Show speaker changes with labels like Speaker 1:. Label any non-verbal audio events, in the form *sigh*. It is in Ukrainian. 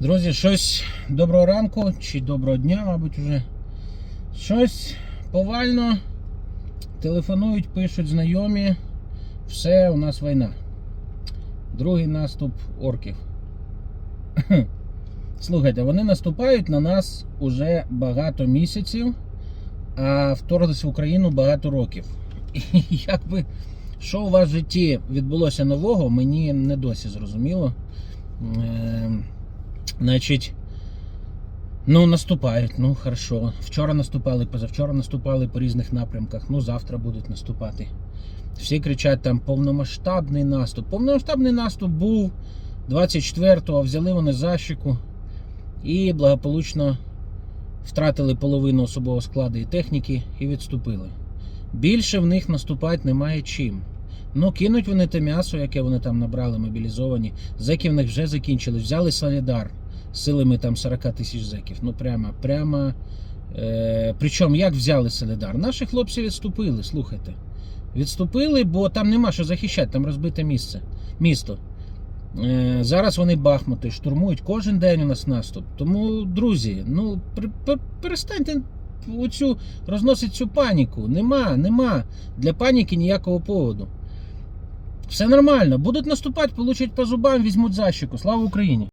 Speaker 1: Друзі, щось доброго ранку чи доброго дня, мабуть, вже. Щось повально телефонують, пишуть знайомі. Все, у нас війна. Другий наступ орків. *clears throat* Слухайте, вони наступають на нас уже багато місяців, а вторглися в Україну багато років. *laughs* І якби що у вас в житті відбулося нового, мені не досі зрозуміло. Е, Значить, ну наступають, ну хорошо. Вчора наступали, позавчора наступали по різних напрямках, ну завтра будуть наступати. Всі кричать там повномасштабний наступ. Повномасштабний наступ був 24-го, взяли вони защику і благополучно втратили половину особового складу і техніки і відступили. Більше в них наступати немає чим. Ну, кинуть вони те м'ясо, яке вони там набрали, мобілізовані. Зеків в них вже закінчили. Взяли Солідар силами там 40 тисяч зеків. Ну прямо, прямо. Е, причому як взяли Солідар? Наші хлопці відступили, слухайте. Відступили, бо там нема що захищати, там розбите місце, місто. Е, зараз вони Бахмути штурмують кожен день у нас наступ. Тому, друзі, ну пер- пер- перестаньте оцю розносити цю паніку. Нема, нема для паніки ніякого поводу. Все нормально. Будуть наступати, получать по зубам, візьмуть защику. Слава Україні!